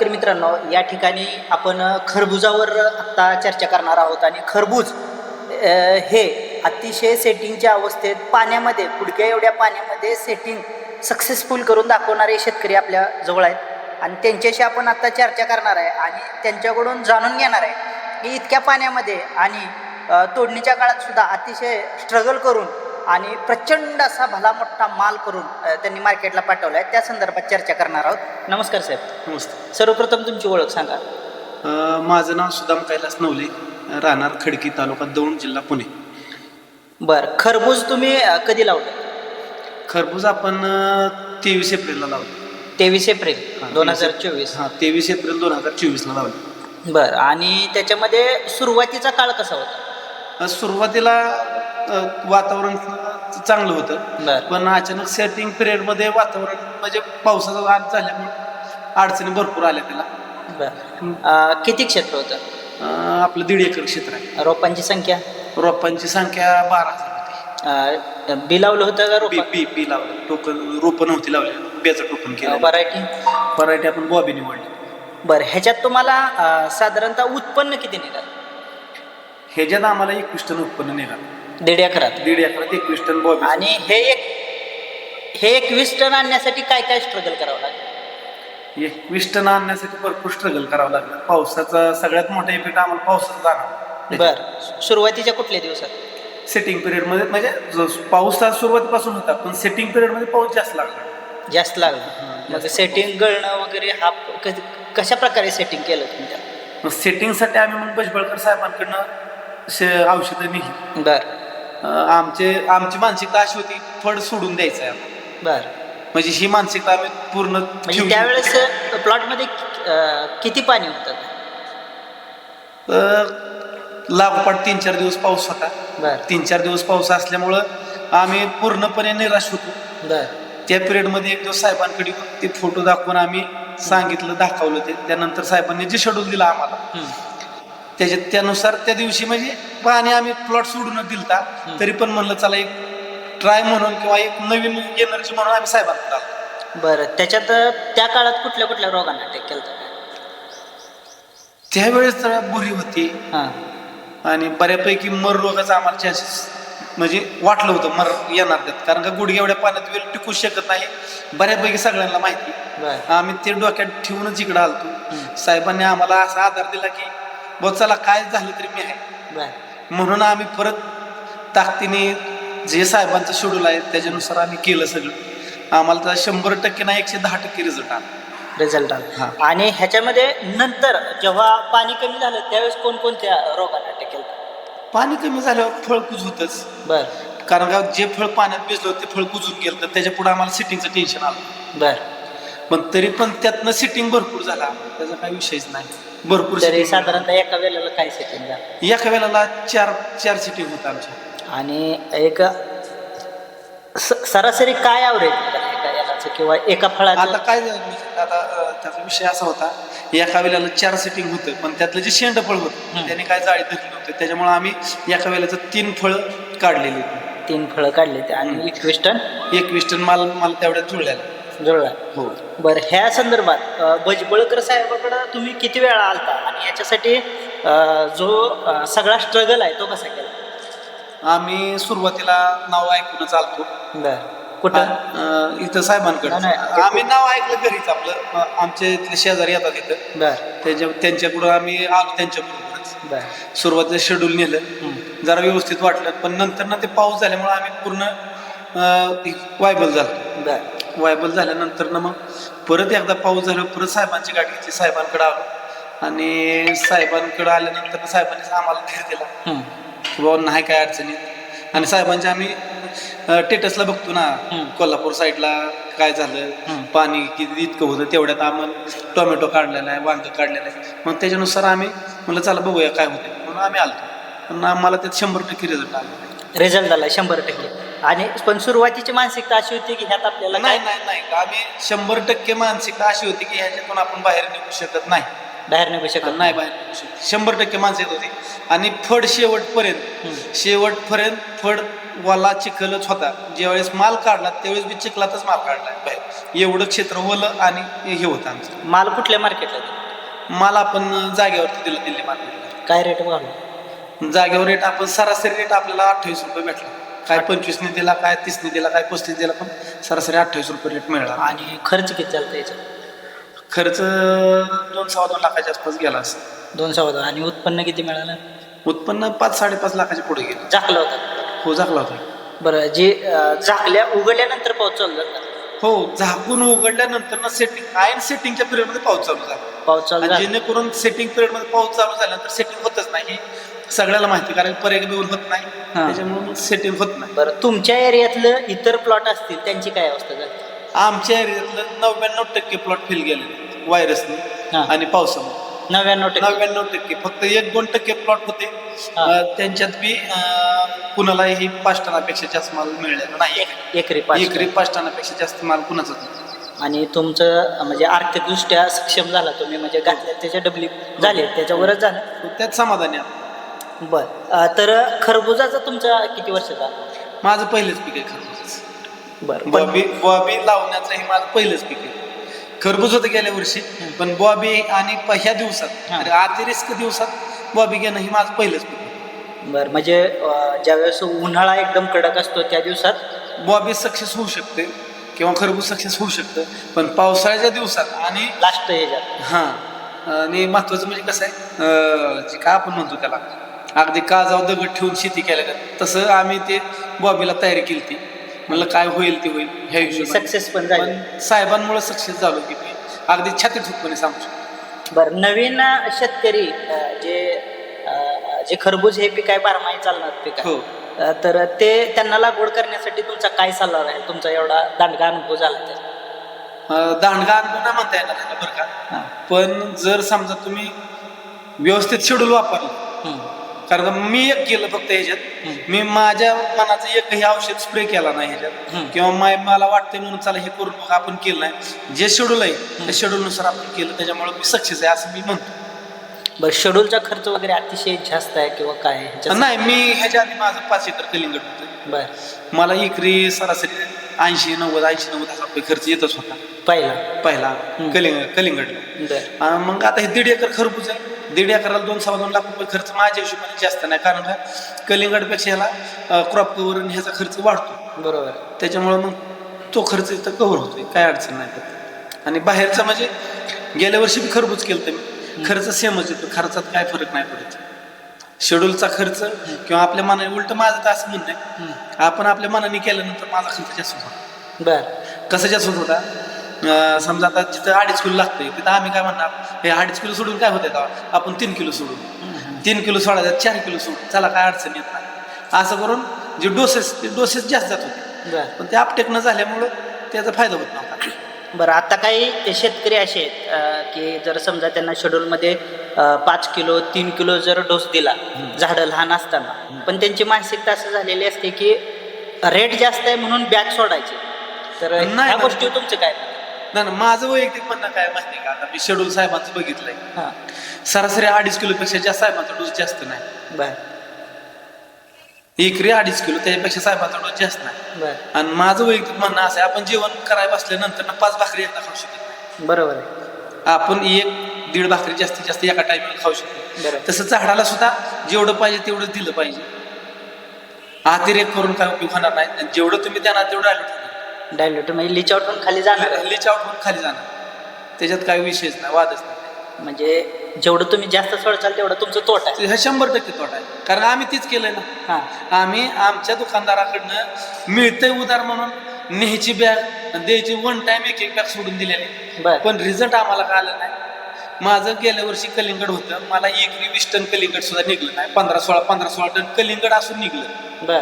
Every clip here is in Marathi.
शेतकरी मित्रांनो या ठिकाणी आपण खरबुजावर आत्ता चर्चा करणार आहोत आणि खरबूज हे अतिशय सेटिंगच्या अवस्थेत पाण्यामध्ये पुडक्या एवढ्या पाण्यामध्ये सेटिंग सक्सेसफुल करून दाखवणारे शेतकरी आपल्या जवळ आहेत. आणि त्यांच्याशी आपण आत्ता चर्चा करणार आहे आणि त्यांच्याकडून जाणून घेणार आहे की इतक्या पाण्यामध्ये आणि तोडणीच्या काळात सुद्धा अतिशय स्ट्रगल करून आणि प्रचंड असा भला मोठा माल करून त्यांनी मार्केटला पाठवला आहे त्या संदर्भात चर्चा करणार आहोत. नमस्कार साहेब. नमस्ते. सर्वप्रथम तुमची ओळख सांगा. माझं नाव सुदाम कैलास नवले राहणार खडकी तालुका दौंड जिल्हा पुणे. बरं खरबूज तुम्ही कधी लावलं? खरबूज आपण तेवीस एप्रिलला लावलं. तेवीस एप्रिल दोन 23 हजार चोवीस. हां तेवीस एप्रिल दोन हजार चोवीसला लावलं. बरं आणि त्याच्यामध्ये सुरुवातीचा काळ कसा होता? सुरुवातीला अ, वातावरण चांगलं होतं. बरं. पण अचानक सेटिंग पिरियडमध्ये वातावरण म्हणजे पावसाचा आज झाल्यामुळे अडचणी भरपूर आल्या त्याला. किती क्षेत्र होतं? आपलं दीड एकर क्षेत्र आहे. रोपांची संख्या? रोपांची संख्या बारा होती. बी लावलं होतं का रोप? बी बी लावलं. टोकन रोपं नव्हती लावली. बियाचं टोकन केलं. व्हरायटी व्हरायटी आपण बॉबी निवडली. बरं ह्याच्यात तुम्हाला साधारणतः उत्पन्न किती निघाल? ह्याच्यात आम्हाला एकवीस टन उत्पन्न निघालं. दीड एकरात. दीड एकरात एकवीस टन बॉबी आणि हे एक हे एकवीस टन आणण्यासाठी काय काय स्ट्रगल करावं लागेल? एकवीस टन आणण्यासाठी भरपूर स्ट्रगल करावं लागलं पावसाचा सगळ्यात मोठा इफेक्ट आम्हाला पावसाचा जाणार बरं. सुरुवातीच्या कुठल्या दिवसात? सेटिंग पिरियडमध्ये म्हणजे जो पाऊस हा सुरुवातीपासून होता पण सेटिंग पिरियडमध्ये पाऊस जास्त लागला. जास्त लागलं. मग सेटिंग गळणं वगैरे हा क- कशा प्रकारे सेटिंग केलं तुम्ही त्याला? मग सेटिंगसाठी आम्ही मग भजबळकर साहेबांकडनं औषधं निघली बरं. आमचे आमची मानसिकता अशी होती फळ सोडून द्यायचं आहे आम्हाला. बरं. म्हणजे ही मानसिकता आम्ही पूर्ण म्हणजे ठेवली. त्यावेळेस प्लॉटमध्ये किती पाणी होतं? अं, लागोपाठ तीन चार दिवस पाऊस होता. बरं. तीन चार दिवस पाऊस असल्यामुळं आम्ही पूर्णपणे निराश होतो. बरं. त्या पिरियडमध्ये एक दिवस साहेबांकडे ते फोटो दाखवून आम्ही सांगितलं दाखवलं ते. त्यानंतर साहेबांनी जे शेड्यूल दिलं आम्हाला हम्म. त्याच्या त्यानुसार त्या दिवशी म्हणजे पाणी आम्ही प्लॉट सोडून दिलता. तरी पण म्हणलं चला एक ट्राय म्हणून किंवा एक नवीन एनर्जी म्हणून आम्ही आलो. बरं. त्याच्यात त्या काळात कुठल्या कुठल्या रोगांना अटॅक केलं? त्यावेळेस तर बुरी होती. हां. आणि बऱ्यापैकी मर रोगाचा आम्हाला चान्सेस म्हणजे वाटलं होतं मर येणार त्यात कारण का गुडघ्या एवढ्या पाण्यात वेळ टिकू शकत नाही. बऱ्यापैकी सगळ्यांना माहिती. आम्ही ते डोक्यात ठेवूनच इकडं आलतो. साहेबांनी आम्हाला असा आधार दिला की बघ चला काय झालं तरी मी आहे. बरं. म्हणून आम्ही परत ताकदीने जे साहेबांचं शेड्यूल आहे त्याच्यानुसार आम्ही केलं सगळं. आम्हाला तर शंभर टक्के नाही एकशे दहा टक्के रिझल्ट आला. रिझल्ट हां. आला आणि ह्याच्यामध्ये नंतर जेव्हा पाणी कमी झालं त्यावेळेस कोणकोणत्या रोगांना अटॅक केलं? होतं? पाणी कमी झाल्यावर फळ कुज होतच. बरं. कारण का जे फळ पाण्यात भिजलं ते फळ कुजून गेलं तर त्याच्या पुढे आम्हाला सिटिंगचं टेन्शन आलं. बरं. पण तरी पण त्यातनं सिटिंग भरपूर झाला. त्याचा काही विषयच नाही. भरपूर तरी sitting झालं. साधारणतः एका वेळेला काय सेटिंग झालं? एका वेळेला चार चार सिटिंग होतं आमच्या. आणि एक स- सरासरी काय आवरेज एका यालाचं किंवा एका आता फळाचं काय झालं म्हणजे आता अं, त्याचा विषय असा होता एका वेळेला चार सिटिंग होतं पण त्यातलं जे शेंड फळ होतं. त्याने काय जाळी धरली नव्हते. त्याच्यामुळे आम्ही एका वेळेला तीन फळं काढलेली होती. तीन फळं काढले ते आणि एकवीस टन? एकवीस टन माल मला तेवढ्यात जुळलेला. जुळला हो. बरं ह्या संदर्भात अ, भजबळकर साहेबाकडं तुम्ही किती वेळा आलता? आणि याच्यासाठी अ, जो अ, सगळा स्ट्रगल आहे तो कसा केला? आम्ही सुरुवातीला नाव ऐकूनच आलतो. बरं. कुठं? इथं साहेबांकडे. नाही, नाही. आम्ही नाव ऐकलं घरीच आपलं. अं, आमचे इथले शेजारी येतात इथं. बरं. त्याच्या त्यांच्याकडून आम्ही आलो त्यांच्याबरोबरच बरं. सुरुवातीला शेड्यूल नेलं. जरा व्यवस्थित वाटलं. पण नंतर ना ते पाऊस झाल्यामुळे आम्ही पूर्ण वायबल झालो. बरं. वायबल झाल्यानंतर ना मग परत एकदा पाऊस झाला परत साहेबांची गाडी घेतली साहेबांकडे आलो. आणि साहेबांकडे आल्यानंतर साहेबांनी आम्हाला धीर दिला. हं. बाबा नाही काय अडचणी. आणि साहेबांचे आम्ही टेटसला बघतो ना. कोल्हापूर साईडला काय. झालं पाणी किती इतकं होतं तेवढ्यात आम्हाला टोमॅटो काढलेला आहे वांग काढलेलं आहे. मग त्याच्यानुसार आम्ही म्हणलं चला बघूया काय होते म्हणून आम्ही आलतो पण आम्हाला त्यात शंभर टक्के रिझल्ट आला रिझल्ट आला शंभर टक्के. आणि पण सुरुवातीची मानसिकता अशी होती की ह्यात आपल्याला नाही काय नाही नाही. आम्ही शंभर टक्के मानसिकता अशी होती की ह्याच्यातून आपण बाहेर निघू शकत नाही. बाहेर निघू शकत नाही बाहेर निघू शकत. शंभर टक्के मानसिकता होती. आणि फड शेवटपर्यंत. शेवटपर्यंत फड वाला चिखलच होता. ज्यावेळेस माल काढला त्यावेळेस मी चिखलातच माल काढला. बाहेर. एवढं क्षेत्र ओलं आणि हे होतं आमचं. माल कुठल्या मार्केटला दिला? माल आपण जागेवरती दिलं दिल्ली मार्केटला काय रेट घालू? जागेवर रेट आपण सरासरी रेट आपल्याला अठ्ठावीस रुपये भेटला. काय पंचवीसने दिला काय तीसने दिला काय पस्तीस दिला पण सरासरी अठ्ठावीस रुपये रेट मिळाला. आणि खर्च किती चालतं याचा खर्च दोन सव्वा दोन लाखाच्या आसपास गेला असं दोन सव्वा दोन. आणि उत्पन्न किती मिळालं? उत्पन्न पाच साडेपाच लाखाच्या पुढे गेलं. झाकलं होतं. हो झाकला होता. बरं जे अं, झाकल्या उघडल्यानंतर पाऊस चालू झाला. हो झाकून उघडल्यानंतर ना सेटिंग आयन सेटिंगच्या पिरियडमध्ये पाऊस चालू झाला. पाऊस चालू आणि झाला. जेणेकरून सेटिंग पिरियडमध्ये पाऊस चालू झाल्यानंतर सेटिंग होतच नाही. सगळ्याला माहिती कारण पर्याय बिऊन होत नाही. हा. त्याच्यामुळे सेटिंग होत नाही. बरं तुमच्या एरियातलं इतर प्लॉट असतील त्यांची काय अवस्था झाली? आमच्या एरियातलं नव्याण्णव टक्के प्लॉट फेल गेले व्हायरसने हा. आणि पावसामुळे नव्याण्णव टक्के. नव्याण्णव टक्के. फक्त एक दोन टक्के प्लॉट होते. हा. अं, त्यांच्यात बी अं, कुणालाही पाच टनापेक्षा जास्त माल मिळालेला नाही. एक- एकरी पाच एकरी पाच टनापेक्षा जास्त माल कुणाचाच नाही. आणि तुमचं म्हणजे आर्थिकदृष्ट्या सक्षम झाला तुम्ही म्हणजे घातल्या त्याच्या डबली झाले त्याच्यावरच झालं. त्यात समाधानी आहे. बर. तर खरबुजाचा तुमचा किती वर्षाचा माझं पहिलेच पीक आहे खरबूज. बर बॉबी बॉबी लावण्याचं हे माझं पहिलंच पीक आहे. खरबूज होतं गेल्या वर्षी पण बॉबी आणि ह्या दिवसात हा. अतिरिक्त दिवसात बॉबी घेणं हे माझं पहिलंच पीक आहे. बर म्हणजे ज्यावेळेस उन्हाळा एकदम कडक असतो त्या दिवसात? बॉबी सक्सेस होऊ शकते किंवा खरबूज सक्सेस होऊ शकतं पण पावसाळ्याच्या दिवसात आणि लास्ट ह्याच्यात हां आणि महत्वाचं म्हणजे कसं आहे जे काय आपण म्हणतो त्याला अगदी काजाव दगड ठेवून शेती केल्या का? तसं आम्ही ते बॉबीला तयारी केली ती. म्हणलं काय होईल ते होईल ह्या हिशोबाने. सक्सेस पण झाले. पण साहेबांमुळे सक्सेस झालो की मी अगदी छाती ठोकपणे सांगू शकतो. बर नवीन शेतकरी अं, जे अं, जे खरबूज हे पीक आहे बारमाही चालणार पीक आहे हो. अं, तर ते त्यांना लागवड करण्यासाठी तुमचा काय सल्ला राहील? तुमचा एवढा दांडगा अनुभव झाला तर. अं, दांडगा अनुभव नाही म्हणता येणार त्याला बरं का. पण जर समजा तुम्ही व्यवस्थित शेड्यूल वापरलं हम्म. कारण का मी एक केलं फक्त ह्याच्यात. मी माझ्या मनाचं एकही औषध स्प्रे केला नाही. ह्याच्यात. किंवा माय मला वाटतंय म्हणून चला हे करून बघा आपण केलं नाही. जे शेड्यूल आहे त्या शेड्यूलनुसार आपण केलं त्याच्यामुळे मी सक्सेस आहे असं मी म्हणतो. बरं शेड्यूलचा खर्च वगैरे अतिशय जास्त आहे किंवा काय ह्याच्यात? नाही मी ह्याच्या आधी माझं पाच एकर कलिंगड होतं. बर. मला इकरी सरासरी ऐंशी नव्वद ऐंशी नव्वद हजार रुपये खर्च येतच होता. पहिला. पहिला. कलिंग कलिंगडला आणि मग आता हे दीड एकर खरबूज आहे. दीड एकराला दोन सव्वा दोन लाख रुपये खर्च माझ्या हिशोबाने जास्त नाही. कारण का? कलिंगडपेक्षा ह्याला क्रॉप कवर ह्याचा खर्च वाढतो. बरोबर. त्याच्यामुळं मग तो खर्च इथं कव्हर होतोय. काय अडचण नाही त्यात आणि बाहेरचा म्हणजे गेल्या वर्षी बी खरबूज केलं तर मी खर्च सेमच येतो. खर्चात काय फरक नाही पडत. शेड्यूलचा खर्च किंवा आपल्या मनाने उलट माझं तर असं म्हणणं आहे. आपण आपल्या मनाने केल्यानंतर माझा खर्च जास्त होतो. बर. कसं जास्त होत समजा आता जिथं अडीच किलो लागतंय तिथं आम्ही काय म्हणणार? हे अडीच किलो सोडून काय होते तेव्हा? आपण तीन किलो सोडून. तीन किलो सोडायचं चार किलो सोडून. चला काय अडचण येत नाही. असं करून जे डोसेस ते डोसेस जास्त जात होते. बर. पण ते आपटेक न झाल्यामुळं त्याचा फायदा होत नव्हता. बरं आता काही शेतकरी असे आहेत की जर समजा त्यांना शेड्यूलमध्ये पाच किलो तीन किलो जर डोस दिला झाडं लहान असताना. पण त्यांची मानसिकता असं झालेली असते की रेट जास्त आहे म्हणून बॅग सोडायचे. तर नाही, ह्या. गोष्टी तुमचं काय? नाही ना माझं वैयक्तिक म्हणणं काय माहिती का? आता मी शेड्यूल साहेबांचं बघितलंय. सरासरी अडीच किलोपेक्षा जास्त साहेबांचा डोस जास्त नाही. बर. एकरी अडीच किलो त्याच्यापेक्षा साहेबांचा डोस जास्त नाही. आणि माझं वैयक्तिक म्हणणं असं आहे आपण जेवण करायला बसल्यानंतर ना पाच भाकरी एकदा खाऊ शकत नाही. बरोबर आहे. आपण एक दीड भाकरी जास्तीत जास्त एका टाइमला खाऊ शकतो. तसं झाडाला सुद्धा जेवढं पाहिजे तेवढं दिलं पाहिजे. अतिरेक करून काय उपयोग होणार नाही. जेवढं तुम्ही देणार तेवढं आलं डायल्यूट म्हणजे लिच आउट होऊन खाली जाणार. हल्लीच्या आउट होऊन खाली जाणार. त्याच्यात काही विषयच नाही वादच नाही. म्हणजे जेवढं तुम्ही जास्त सोडचाल तेवढं तुमचं तोट आहे. हा शंभर टक्के तोटा आहे. कारण आम्ही तीच केलंय ना. हां. आम्ही आमच्या दुकानदाराकडनं मिळतंय उदार म्हणून न्यायची बॅग द्यायची वन टाइम एक एक बॅग सोडून दिलेली. पण रिझल्ट आम्हाला काय आलं नाही. माझं गेल्या वर्षी कलिंगड होतं. मला एकरी वीस टन कलिंगड सुद्धा निघलं नाही. पंधरा सोळा पंधरा सोळा टन कलिंगड असून निघलं. बर.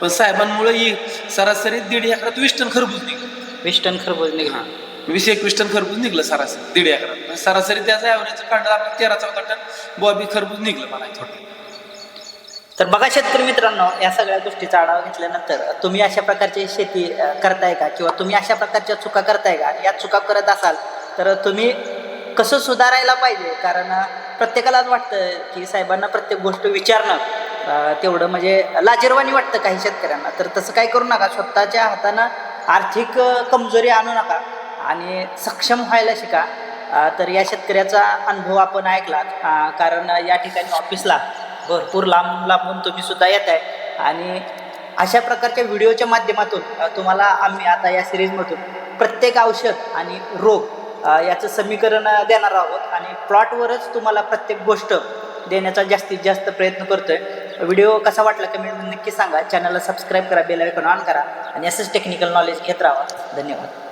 पण साहेबांमुळे ही सरासरी दीड एकरात वीस टन खरबूज निघलं. वीस टन खरबूज निघाला. वीस एकवीस टन खरबूज निघलं सरासरी दीड एकरात. सरासरी त्याचं ॲव्हरेज काढलं आपलं तेरा चौदा टन बॉबी खरबूज निघलं मला थोडं तर बघा शेतकरी मित्रांनो या सगळ्या गोष्टीचा आढावा घेतल्यानंतर तुम्ही अशा प्रकारची शेती करताय का? किंवा तुम्ही अशा प्रकारच्या चुका करताय का? या चुका करत असाल तर तुम्ही कसं सुधारायला पाहिजे? कारण प्रत्येकालाच वाटतं की साहेबांना प्रत्येक गोष्ट विचारणं तेवढं म्हणजे लाजीरवाणी वाटतं काही शेतकऱ्यांना. तर तसं काय करू नका. स्वतःच्या हातानं आर्थिक कमजोरी आणू नका आणि सक्षम व्हायला शिका. तर या शेतकऱ्याचा अनुभव आपण ऐकलात. कारण या ठिकाणी ऑफिसला भरपूर लांब लांबून तुम्ही सुद्धा येत आहे आणि अशा प्रकारच्या व्हिडिओच्या माध्यमातून तुम्हाला आम्ही आता या सिरीजमधून प्रत्येक औषध आणि रोग याचं समीकरण देणार आहोत. आणि प्लॉटवरच तुम्हाला प्रत्येक गोष्ट देण्याचा जास्तीत जास्त प्रयत्न करतोय. व्हिडिओ कसा वाटला कमेंटमध्ये नक्की सांगा. चॅनलला सबस्क्राईब करा बेल आयकॉन ऑन करा. आणि असंच टेक्निकल नॉलेज घेत राहा. धन्यवाद.